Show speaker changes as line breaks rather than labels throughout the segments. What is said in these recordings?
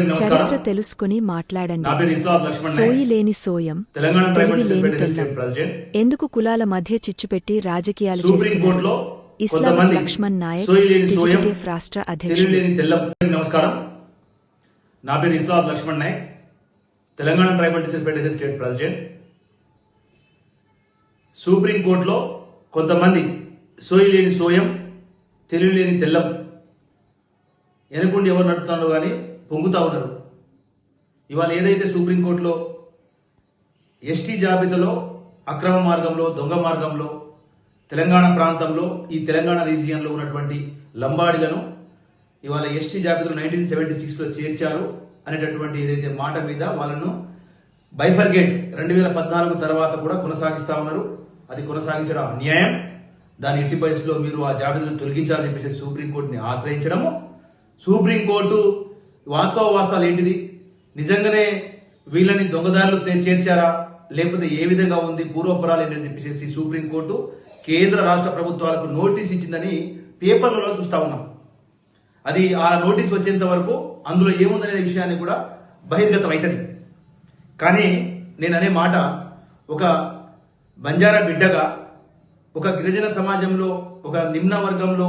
చరిత్ర తెలుసుకుని మాట్లాడండి.
ఇస్లాం
సోయి. లేని సోయం. తెలివి లేని తెల్లం. ఎందుకు కులాల మధ్య చిచ్చుపెట్టి రాజకీయాలు చేస్తున్నారు? ఇస్లామిక్
కొంతమంది
లక్ష్మణ్ నాయక్
లేని
టిజిటిఎఫ్ రాష్ట్ర అధ్యక్షుడు.
తెల్లం. నమస్కారం. నా పేరు Islam Laxman Naik. Telangana tribal teacher federation state president. కొంతమంది సోయి లేని సోయం తెలియలేని తెల్లం. వెనుకుండి ఎవరు నడుపుతారో కానీ పొంగుతా ఉన్నారు. ఇవాళ ఏదైతే సుప్రీంకోర్టులో ఎస్టీ జాబితాలో అక్రమ మార్గంలో దొంగ మార్గంలో తెలంగాణ ప్రాంతంలో ఈ తెలంగాణ రీజియన్లో ఉన్నటువంటి లంబాడిలను ఇవాళ ఎస్టీ జాబితాలో నైన్టీన్ సెవెంటీ సిక్స్లో చేర్చారు అనేటటువంటి ఏదైతే మాట మీద వాళ్ళను బైఫర్గేట్ రెండు వేల పద్నాలుగు తర్వాత కూడా కొనసాగిస్తా ఉన్నారు. అది కొనసాగించడం అన్యాయం. దాని ఎట్టి పరిస్థితిలో మీరు ఆ జాబితాను తొలగించాలని చెప్పేసి సుప్రీంకోర్టుని ఆశ్రయించడము. సుప్రీంకోర్టు వాస్తవ వాస్తవాలు ఏంటిది? నిజంగానే వీళ్ళని దొంగదారులు చేర్చారా? లేకపోతే ఏ విధంగా ఉంది? పూర్వపరాలు ఏంటని చెప్పేసి సుప్రీంకోర్టు కేంద్ర రాష్ట్ర ప్రభుత్వాలకు నోటీస్ ఇచ్చిందని పేపర్లలో చూస్తా ఉన్నాం. అది ఆ నోటీస్ వచ్చేంత వరకు అందులో ఏముందనే విషయాన్ని కూడా బహిర్గతం అవుతుంది కానీ నేను అనే మాట ఒక బంజారా బిడ్డగా ఒక గిరిజన సమాజంలో ఒక నిమ్న వర్గంలో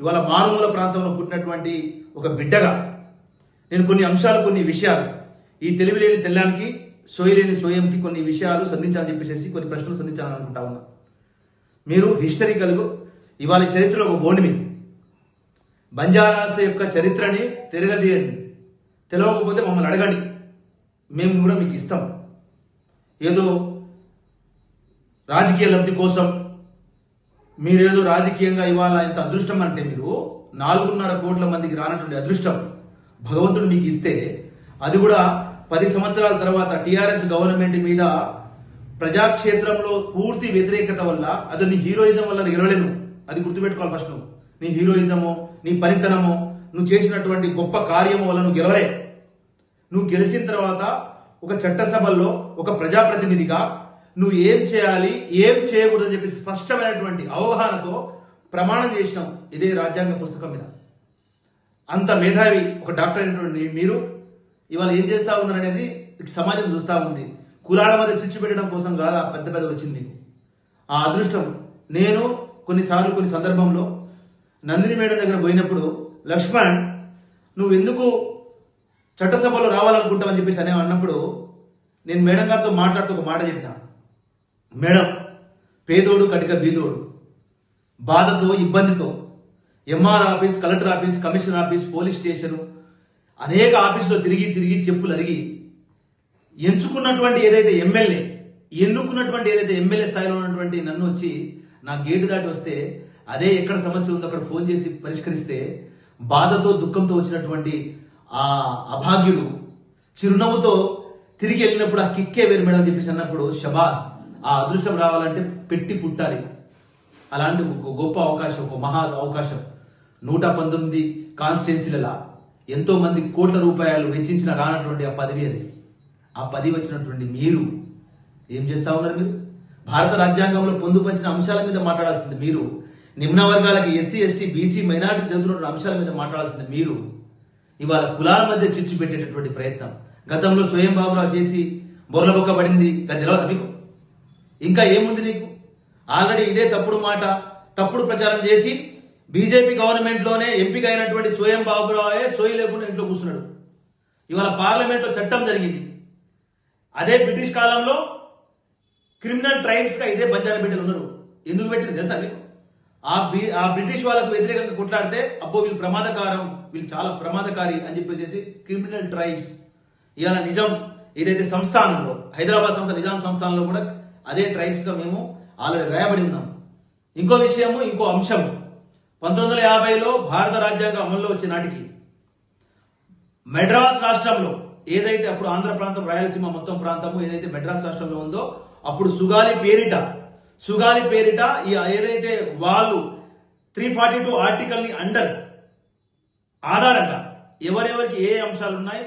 ఇవాళ మారుమూల ప్రాంతంలో పుట్టినటువంటి ఒక బిడ్డగా నేను కొన్ని అంశాలు కొన్ని విషయాలు ఈ తెలివి లేని తెల్లానికి సోయలేని సోయంకి కొన్ని విషయాలు సంధించాలని చెప్పేసి కొన్ని ప్రశ్నలు సంధించాలని అనుకుంటా ఉన్నా. మీరు హిస్టరికల్గా ఇవాళ చరిత్రలో ఒక బోర్డు మీరు బంజారాస యొక్క చరిత్రని తిరగదీయండి. తెలియకపోతే మమ్మల్ని అడగండి. మేము కూడా మీకు ఇస్తాం. ఏదో రాజకీయ లబ్ధి కోసం మీరేదో రాజకీయంగా ఇవాళ ఇంత అదృష్టం అంటే మీరు నాలుగున్నర కోట్ల మందికి రానటువంటి అదృష్టం. భగవంతుడు నీకు ఇస్తే అది కూడా పది సంవత్సరాల తర్వాత టిఆర్ఎస్ గవర్నమెంట్ మీద ప్రజాక్షేత్రంలో పూర్తి వ్యతిరేకత వల్ల అది నీ హీరోయిజం వల్ల గెలవలేను అది గుర్తుపెట్టుకోవాలి ఫస్ట్ నువ్వు. నీ హీరోయిజము నీ పనితనము నువ్వు చేసినటువంటి గొప్ప కార్యము వల్ల నువ్వు గెలవలే. నువ్వు గెలిచిన తర్వాత ఒక చట్టసభల్లో ఒక ప్రజాప్రతినిధిగా నువ్వు ఏం చేయాలి ఏం చేయకూడదని చెప్పి స్పష్టమైనటువంటి అవగాహనతో ప్రమాణం చేసినావు ఇదే రాజ్యాంగ పుస్తకం మీద. అంత మేధావి ఒక డాక్టర్ అయినటువంటి మీరు ఇవాళ ఏం చేస్తా ఉన్నారు అనేది సమాజం చూస్తా ఉంది. కులాల మధ్య చిచ్చు పెట్టడం కోసం కాదు ఆ పెద్ద పెద్ద వచ్చింది. ఆ అదృష్టం నేను కొన్నిసార్లు కొన్ని సందర్భంలో నందిని మేడం దగ్గర పోయినప్పుడు లక్ష్మణ్ నువ్వు ఎందుకు చట్టసభలో రావాలనుకుంటామని చెప్పేసి అనే అన్నప్పుడు నేను మేడం గారితో మాట్లాడుతూ ఒక మాట చెప్పిన. మేడం పేదోడు కటిక బీదోడు బాధతో ఇబ్బందితో MR office collector office commissioner office police station అనేక ఆఫీసులో తిరిగి తిరిగి చెప్పులు అరిగి ఎంచుకున్నటువంటి ఏదైతే ఎమ్మెల్యే ఎన్నుకున్నటువంటి ఏదైతే ఎమ్మెల్యే స్థాయిలో ఉన్నటువంటి నన్ను వచ్చి నా గేటు దాటి వస్తే అదే ఎక్కడ సమస్య ఉందో అక్కడ ఫోన్ చేసి పరిష్కరిస్తే బాధతో దుఃఖంతో వచ్చినటువంటి ఆ అభాగ్యుడు చిరునవ్వుతో తిరిగి వెళ్ళినప్పుడు ఆ కిక్కే వేరు మేడం అని చెప్పేసి అన్నప్పుడు షబాస్ ఆ అదృష్టం రావాలంటే పెట్టి పుట్టాలి. అలాంటి ఒక గొప్ప అవకాశం ఒక మహా అవకాశం. నూట పంతొమ్మిది కాన్స్టిట్యున్సీలలో ఎంతో మంది కోట్ల రూపాయలు వెచ్చించిన రానటువంటి ఆ పదవి అది. ఆ పదవి వచ్చినటువంటి మీరు ఏం చేస్తా ఉన్నారు మీరు? భారత రాజ్యాంగంలో పొందుపరిచిన అంశాల మీద మాట్లాడాల్సింది మీరు. నిమ్న వర్గాలకి ఎస్సీ ఎస్టీ బీసీ మైనారిటీ చదువుతున్న అంశాల మీద మాట్లాడాల్సింది మీరు. ఇవాళ కులాల మధ్య చిచ్చు పెట్టేటటువంటి ప్రయత్నం. గతంలో స్వయం బాబురావు చేసి బొర్రబొక్క పడింది. అది తెలియదు మీకు? ఇంకా ఏముంది నీకు? ఆల్రెడీ ఇదే తప్పుడు మాట తప్పుడు ప్రచారం చేసి బీజేపీ గవర్నమెంట్లోనే ఎంపిక అయినటువంటి సోయం బాబురావే సోయి లేకుండా ఇంట్లో కూర్చున్నాడు. ఇవాళ పార్లమెంట్లో చట్టం జరిగింది. అదే బ్రిటిష్ కాలంలో క్రిమినల్ ట్రైబ్స్గా ఇదే బంజారా బిడ్డలు ఉన్నారు. ఎందుకు పెట్టింది తెలుసా మీకు? ఆ బి ఆ బ్రిటిష్ వాళ్ళకు వ్యతిరేకంగా కొట్లాడితే అబ్బో వీళ్ళు ప్రమాదకారం వీళ్ళు చాలా ప్రమాదకారి అని చెప్పేసి క్రిమినల్ ట్రైబ్స్. ఇవాళ నిజాం ఏదైతే సంస్థానంలో హైదరాబాద్ సంస్థ నిజాం సంస్థానంలో కూడా అదే ట్రైబ్స్గా మేము ఆల్రెడీ రాయబడి ఉన్నాం. ఇంకో విషయము ఇంకో అంశము. పంతొమ్మిది వందల యాభైలో భారత రాజ్యాంగం అమల్లో వచ్చే నాటికి మెడ్రాస్ రాష్ట్రంలో ఏదైతే అప్పుడు ఆంధ్ర ప్రాంతం రాయలసీమ మొత్తం ప్రాంతము ఏదైతే మెడ్రాస్ రాష్ట్రంలో ఉందో అప్పుడు సుగాలి పేరిట సుగాలి పేరిట ఈ ఏదైతే వాళ్ళు త్రీ ఫార్టీ టూ ఆర్టికల్ని అండర్ ఆధారంగా ఎవరెవరికి ఏ అంశాలు ఉన్నాయి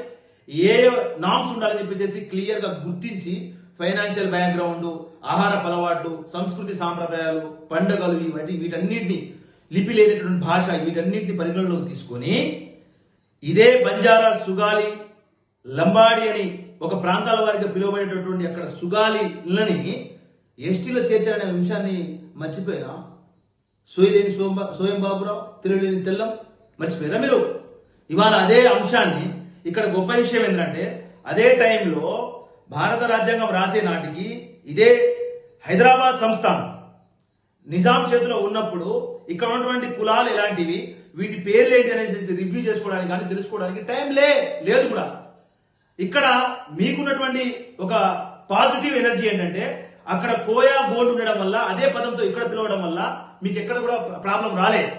ఏ నామ్స్ ఉండాలని చెప్పేసి క్లియర్గా గుర్తించి ఫైనాన్షియల్ బ్యాక్గ్రౌండ్ ఆహార అలవాట్లు సంస్కృతి సాంప్రదాయాలు పండుగలు ఇవన్నీ వీటన్నిటిని లిపి లేనటువంటి భాష వీటన్నింటిని పరిగణలోకి తీసుకొని ఇదే బంజారా సుగాలి లంబాడి అని ఒక ప్రాంతాల వారిగా పిలువబడేటటువంటి అక్కడ సుగాలిలని ఎస్టీలో చేర్చారనే అంశాన్ని మర్చిపోయినా సోయలేని సోంబా సోయం బాబురావు తిరుగులేని తెల్లం మర్చిపోయారా మీరు? ఇవాళ అదే అంశాన్ని ఇక్కడ గొప్ప విషయం ఏంటంటే అదే టైంలో భారత రాజ్యాంగం రాసే నాటికి ఇదే హైదరాబాద్ సంస్థానం నిజాం చేతిలో ఉన్నప్పుడు ఇక్కడ ఉన్నటువంటి కులాలు ఎలాంటివి వీటి పేర్లు ఏంటి అనేసి రివ్యూ చేసుకోవడానికి కానీ తెలుసుకోవడానికి టైం లే లేదు కూడా. ఇక్కడ మీకున్నటువంటి ఒక పాజిటివ్ ఎనర్జీ ఏంటంటే అక్కడ కోయా బోర్డు ఉండడం వల్ల అదే పదంతో ఇక్కడ పిలవడం వల్ల మీకు ఎక్కడ కూడా ప్రాబ్లం రాలేదు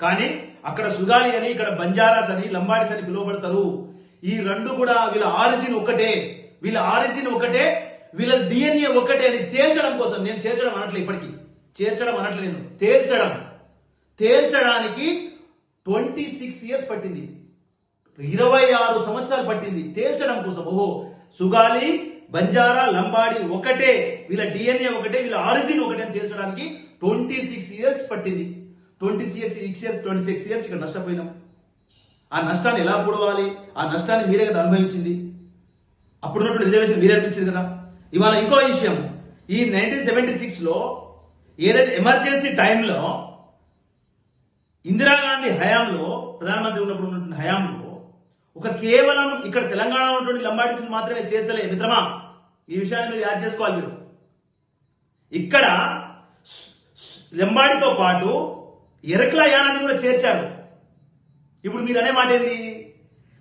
కానీ అక్కడ సుగాలి అని ఇక్కడ బంజారాస్ అని లంబాడిస్ అని పిలువబడతారు. ఈ రెండు కూడా వీళ్ళ ఆరిజిన్ ఒకటే. వీళ్ళ ఆరిజిన్ ఒకటే వీళ్ళ డిఎన్ఏ ఒకటే అని తేల్చడం కోసం నేను చేర్చడం అనట్లే ఇప్పటికీ. చేర్చడం అనట్లేదు తేల్చడం. తేల్చడానికి ట్వంటీ సిక్స్ ఇయర్స్ పట్టింది. ఇరవై ఆరు సంవత్సరాలు పట్టింది తేల్చడం కోసం. ఓహో సుగాలి బంజారా లంబాడి ఒకటే వీళ్ళ డిఎన్ఏ ఒకటే వీళ్ళ ఆరిజిన్ ఒకటే అని తేల్చడానికి ట్వంటీ సిక్స్ ఇయర్స్ పట్టింది. Twenty six six years twenty six years ఇక్కడ నష్టపోయినాం. ఆ నష్టాన్ని ఎలా పొడవాలి? ఆ నష్టాన్ని మీరే కదా అనుభవించింది. అప్పుడున్నటువంటి రిజర్వేషన్ మీరే అనిపించింది కదా. ఇవాళ ఇంకో విషయం. ఈ నైన్టీన్ సెవెంటీ సిక్స్లో ఏదైతే ఎమర్జెన్సీ టైంలో ఇందిరాగాంధీ హయాంలో ప్రధానమంత్రి ఉన్నప్పుడు ఉన్నటువంటి హయాంలో ఒక కేవలం ఇక్కడ తెలంగాణ ఉన్నటువంటి లంబాడీస్ మాత్రమే చేర్చలే మిత్రమా? ఈ విషయాన్ని మీరు యాడ్ చేసుకోవాలి మీరు. ఇక్కడ లంబాడితో పాటు ఎరకల యానాన్ని కూడా చేర్చారు. ఇప్పుడు మీరు అనే మాట ఏంది?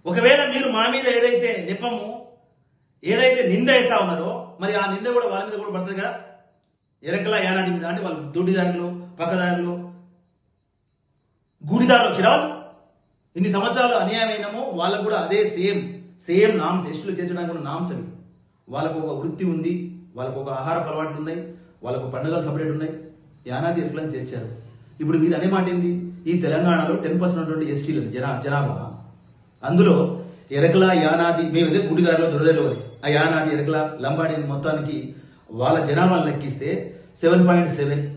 ఒకవేళ మీరు మా మీద ఏదైతే నిపము ఏదైతే నింద వేస్తా ఉన్నారో మరి ఆ నింద కూడా వాళ్ళ మీద కూడా పడుతుంది కదా? ఎరకల యానాది మీద అంటే వాళ్ళు దొడ్డిదారులు పక్కదారులు గూడిదారులు వచ్చి ఇన్ని సంవత్సరాలు అన్యాయమైనమో వాళ్ళకు కూడా అదే సేమ్ సేమ్ నామ్స్ ఎస్టులు చేర్చడానికి కూడా నామ్స్ అవి వాళ్ళకు ఒక వృత్తి ఉంది వాళ్ళకు ఒక ఆహార అలవాట్లు ఉన్నాయి వాళ్ళకు పండుగలు సపరేట్ ఉన్నాయి. యానాది ఎరకలను చేర్చారు. ఇప్పుడు మీరు అనే మాట ఏంది? ఈ తెలంగాణలో టెన్ పర్సెంట్ ఉన్నటువంటి ఎస్టీలు జనా జనాభా. అందులో ఎరకల యానాది మేము ఇదే గుడిదారిలో దొరదలో ఆ యానాది ఎరకల లంబాడి మొత్తానికి వాళ్ళ జనాభాను లెక్కిస్తే సెవెన్ పాయింట్ సెవెన్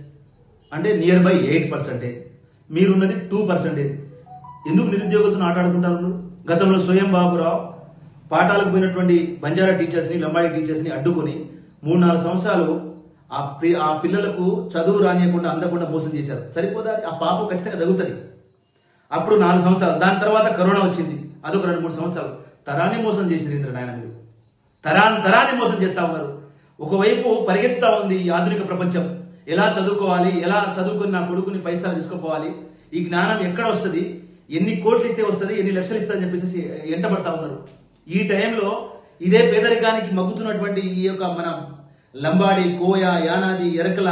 అంటే నియర్ బై ఎయిట్ పర్సెంటే. మీరున్నది టూ పర్సెంటే. ఎందుకు నిరుద్యోగులతో ఆటాడుకుంటారు గతంలో స్వయం బాబురావు పాఠాలకు పోయినటువంటి బంజారా టీచర్స్ని లంబాడి టీచర్స్ని అడ్డుకొని మూడు నాలుగు సంవత్సరాలు ఆ ప్రి ఆ పిల్లలకు చదువు రానియకుండా అందకుండా మోసం చేశారు. సరిపోదా? ఆ పాపం ఖచ్చితంగా తగులుతుంది. అప్పుడు నాలుగు సంవత్సరాలు. దాని తర్వాత కరోనా వచ్చింది. అదొక రెండు మూడు సంవత్సరాలు. తరాన్ని మోసం చేసింది ఇంద్ర నాయన మీరు. తరాన్ని తరాన్ని మోసం చేస్తా ఉన్నారు. ఒకవైపు పరిగెత్తుతా ఉంది ఈ ఆధునిక ప్రపంచం. ఎలా చదువుకోవాలి ఎలా చదువుకుని నా కొడుకుని పైసలు తీసుకుపోవాలి ఈ జ్ఞానం ఎక్కడ వస్తుంది ఎన్ని కోట్లు ఇస్తే వస్తుంది ఎన్ని లక్షలు ఇస్తుంది అని చెప్పేసి ఎంటబడతా ఉన్నారు. ఈ టైంలో ఇదే పేదరికానికి మగ్గుతున్నటువంటి ఈ యొక్క మన లంబాడి కోయ యానాది ఎరకల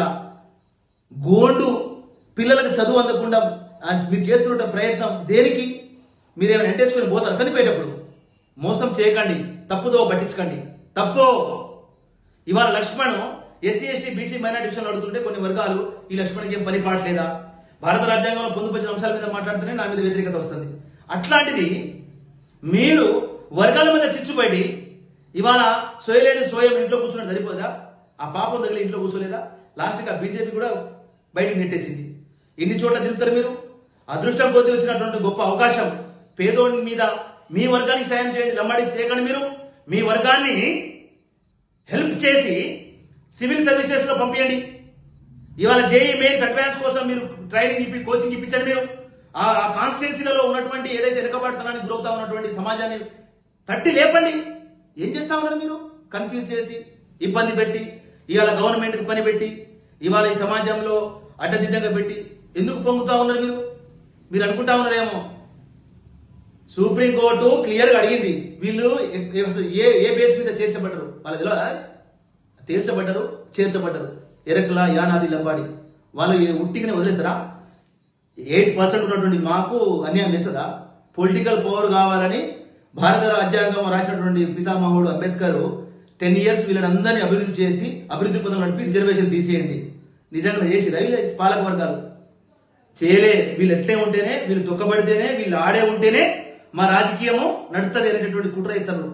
గోండు పిల్లలకు చదువు అందకుండా మీరు చేస్తున్న ప్రయత్నం దేనికి? మీరు ఏమైనా ఎంటేసుకొని పోతారు? చనిపోయేటప్పుడు. మోసం చేయకండి. తప్పుదో పట్టించకండి. తప్పు ఇవాళ Laxman SC ST BC minority విషయంలో అడుగుతుంటే కొన్ని వర్గాలు ఈ లక్ష్మణ్కి ఏం పని పాటలేదా భారత రాజ్యాంగంలో పొందుపరిచిన అంశాల మీద మాట్లాడుతూనే నా మీద వ్యతిరేకత వస్తుంది. అట్లాంటిది మీరు వర్గాల మీద చిచ్చుబడి ఇవాళ సోయలేని సోయం ఇంట్లో కూర్చున్నట్టు సరిపోదా? ఆ పాపం తగిలి ఇంట్లో కూర్చోలేదా? లాస్ట్కి ఆ బీజేపీ కూడా బయటకు నెట్టేసింది. ఎన్ని చోట్ల తిరుగుతారు మీరు? అదృష్టం కొద్ది వచ్చినటువంటి గొప్ప అవకాశం. పేదోడి మీద మీ వర్గానికి సాయం చేయండి లంబాడికి చేయకండి మీరు. మీ వర్గాన్ని హెల్ప్ చేసి సివిల్ సర్వీసెస్లో పంపించండి ఇవాళ జేఈ మెయిన్స్ అడ్వాన్స్ కోసం మీరు ట్రైనింగ్ ఇప్పి కోచింగ్ ఇప్పించండి మీరు. ఆ కాన్స్టిట్యున్సీలలో ఉన్నటువంటి ఏదైతే వెనుకబడుతున్నానికి గురవుతా ఉన్నటువంటి సమాజాన్ని తట్టి లేపండి. ఏం చేస్తా ఉన్నారు మీరు? కన్ఫ్యూజ్ చేసి ఇబ్బంది పెట్టి ఇవాళ గవర్నమెంట్కి పని పెట్టి ఇవాళ ఈ సమాజంలో అడ్డదిడ్డంగా పెట్టి ఎందుకు పొంగుతా ఉన్నారు మీరు? మీరు అనుకుంటా ఉన్నారేమో? సుప్రీంకోర్టు క్లియర్గా అడిగింది. వీళ్ళు ఏ ఏ బేస్ మీద చేర్చబడ్డరు వాళ్ళ తెలియదా తేల్చబడ్డరు చేర్చబడ్డరు. ఎరకల యానాది లంబాడి వాళ్ళు ఉట్టిగానే వదిలేస్తారా? ఎయిట్ పర్సెంట్ ఉన్నటువంటి మాకు అన్యాయం చేస్తుందా? పొలిటికల్ పవర్ కావాలని భారత రాజ్యాంగం రాసినటువంటి పితామహుడు అంబేద్కర్ టెన్ ఇయర్స్ వీళ్ళని అందరినీ అభివృద్ధి చేసి అభివృద్ధి పదం నడిపి రిజర్వేషన్ తీసేయండి. నిజంగా చేసి వీళ్ళ పాలక వర్గాలు? చేయలే. వీళ్ళు ఎట్లే ఉంటేనే వీళ్ళు తొక్కబడితేనే వీళ్ళు ఆడే ఉంటేనే మా రాజకీయము నడుతుంది అనేటటువంటి కుట్ర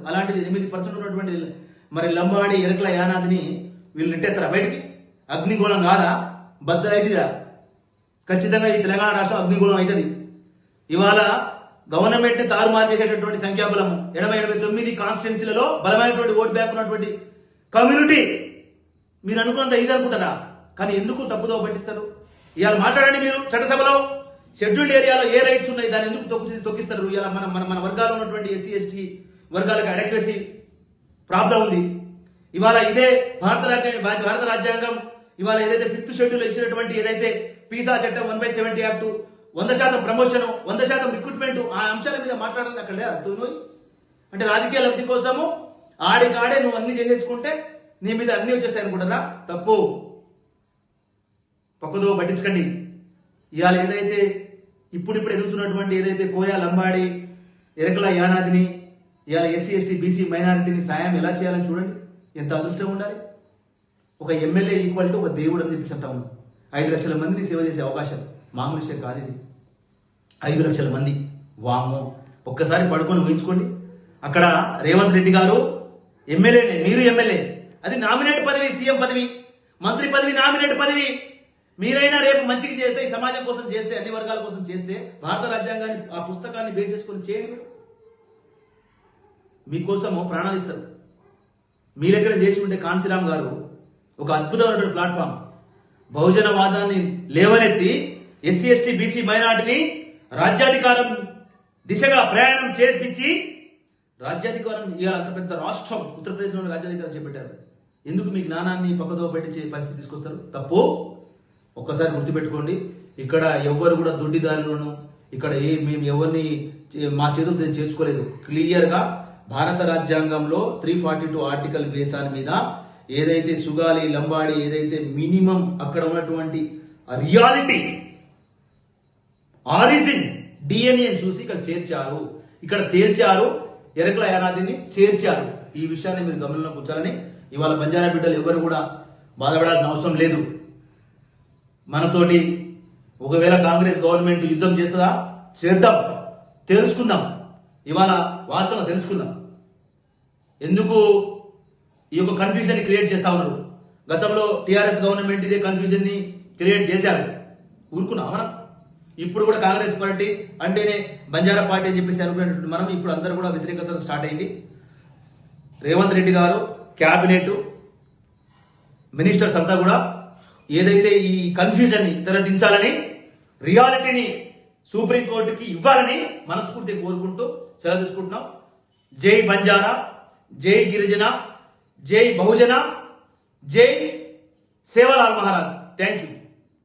అలాంటిది ఎనిమిది పర్సెంట్ ఉన్నటువంటి మరి లంబాడి ఎరకల యానాదిని వీళ్ళు నెట్టేస్తారా బయటికి? అగ్నిగోళం కాదా? బద్దలైదిరా ఖచ్చితంగా ఈ తెలంగాణ రాష్ట్రం అగ్నిగోళం అవుతుంది ఇవాళ
గవర్నమెంట్ తారుమారు చేసేటటువంటి సంఖ్యాబలము. ఎనభై ఎనభై తొమ్మిది కాన్స్టిట్యున్సీలలో బలమైనటువంటి ఓట్ బ్యాంక్ ఉన్నటువంటి కమ్యూనిటీ. మీరు అనుకున్నంత ఈజీ అనుకుంటారా? కానీ ఎందుకు తప్పుదో పట్టిస్తారు? ఇవాళ మాట్లాడండి మీరు చట్టసభలో. షెడ్యూల్డ్ ఏరియాలో ఏ రైట్స్ ఉన్నాయి? దాన్ని ఎందుకు తొక్కి తొక్కిస్తారు? ఇలా మన మన మన వర్గాల్లో ఉన్నటువంటి ఎస్సీ ఎస్టీ వర్గాలకు అడక్రసీ ప్రాబ్లం ఉంది. ఇవాళ ఇదే భారత రాజ్యాంగం భారత రాజ్యాంగం ఇవాళ ఏదైతే ఫిఫ్త్ షెడ్యూల్ ఇచ్చినటువంటి ఏదైతే పీసా చట్టం వన్ బై సెవెంటీ యాక్ట్ వంద శాతం ప్రమోషన్ వంద శాతం రిక్రూట్మెంట్ ఆ అంశాల మీద మాట్లాడాలి అక్కడ లేదా? తూనోయ్ అంటే రాజకీయ లబ్ధి కోసము ఆడికాడే నువ్వు అన్ని చేసేసుకుంటే నీ మీద అన్ని వచ్చేస్తాయి అనుకుంటారా తప్పు. పక్కదో పట్టించకండి. ఇవాళ ఏదైతే ఇప్పుడిప్పుడు ఎదుగుతున్నటువంటి ఏదైతే కోయా లంబాడి ఎరకల యానాదిని ఇవాళ ఎస్సీ ఎస్టీ బీసీ మైనారిటీని సాయం ఎలా చేయాలని చూడండి. ఎంత అదృష్టం ఉండాలి? ఒక ఎమ్మెల్యే ఈక్వల్ టు ఒక దేవుడు అని చెప్పేసి అంటాము ఐదు లక్షల మందిని సేవ చేసే అవకాశం మామూలు విషయం కాదు ఇది. ఐదు లక్షల మంది. వాము
ఒక్కసారి పడుకొని ఊహించుకోండి. అక్కడ రేవంత్ రెడ్డి గారు ఎమ్మెల్యేనే మీరు ఎమ్మెల్యే. అది నామినేట్ పదవి సీఎం పదవి. మంత్రి పదవి నామినేట్ పదవి. మీరైనా రేపు మంచికి చేస్తే ఈ సమాజం కోసం చేస్తే అన్ని వర్గాల కోసం చేస్తే భారత రాజ్యాంగాన్ని ఆ పుస్తకాన్ని బేస్ చేసుకొని చేయండి మీరు. మీకోసము ప్రాణాలు ఇస్తారు. మీ దగ్గర చేసి ఉంటే కాంశీరామ్ గారు ఒక అద్భుతమైనటువంటి ప్లాట్ఫామ్ బహుజనవాదాన్ని లేవనెత్తి ఎస్సీ ఎస్టీ బీసీ మైనార్టీని రాజ్యాధికారం దిశగా ప్రయాణం చేర్పించి రాజ్యాధికారం ఇవాళ అంత పెద్ద రాష్ట్రం ఉత్తరప్రదేశ్లో రాజ్యాధికారం చేపట్టారు. ఎందుకు మీ జ్ఞానాన్ని పక్కదో పెట్టించే పరిస్థితి తీసుకొస్తారు? తప్పు. ఒక్కసారి గుర్తుపెట్టుకోండి. ఇక్కడ ఎవ్వరు కూడా దుడ్డిదారులను ఇక్కడ ఏ మేము ఎవరిని చే- మా చేతులు నేను చేర్చుకోలేదు. క్లియర్గా భారత రాజ్యాంగంలో త్రీ ఫార్టీ టూ ఆర్టికల్ వేసాన్ మీద ఏదైతే సుగాలి లంబాడి ఏదైతే మినిమం అక్కడ ఉన్నటువంటి రియాలిటీ ఆరిజిన్ డిఎన్ఏ చూసి ఇక్కడ చేర్చారు. ఇక్కడ తేల్చారు. ఎరకల యానాదిని చేర్చారు. ఈ విషయాన్ని మీరు గమనంలో కూర్చాలని ఇవాళ బంజారా బిడ్డలు ఎవరు కూడా బాధపడాల్సిన అవసరం లేదు. మనతోటి ఒకవేళ కాంగ్రెస్ గవర్నమెంట్ యుద్ధం చేస్తుందా? చేద్దాం. తెలుసుకుందాం. ఇవాళ వాస్తవం తెలుసుకుందాం. ఎందుకు ఈ యొక్క కన్ఫ్యూజన్ క్రియేట్ చేస్తా ఉన్నారు? గతంలో టీఆర్ఎస్ గవర్నమెంట్ ఇదే కన్ఫ్యూజన్ని క్రియేట్ చేశారు. ఊరుకున్నాం మనం? ఇప్పుడు కూడా కాంగ్రెస్ పార్టీ అంటేనే బంజారా పార్టీ అని చెప్పేసి అనుకునేటువంటి మనం ఇప్పుడు అందరూ కూడా వ్యతిరేకత స్టార్ట్ అయింది. రేవంత్ రెడ్డి గారు క్యాబినెట్ మినిస్టర్స్ అంతా కూడా ఏదైతే ఈ కన్ఫ్యూజన్ని తెరదించాలని రియాలిటీని సుప్రీంకోర్టుకి ఇవ్వాలని మనస్ఫూర్తి కోరుకుంటూ సెలవు తీసుకుంటున్నాం. జై బంజారా జై గిరిజన జై బహుజన జై సేవలాల్ మహారాజ్. Thank you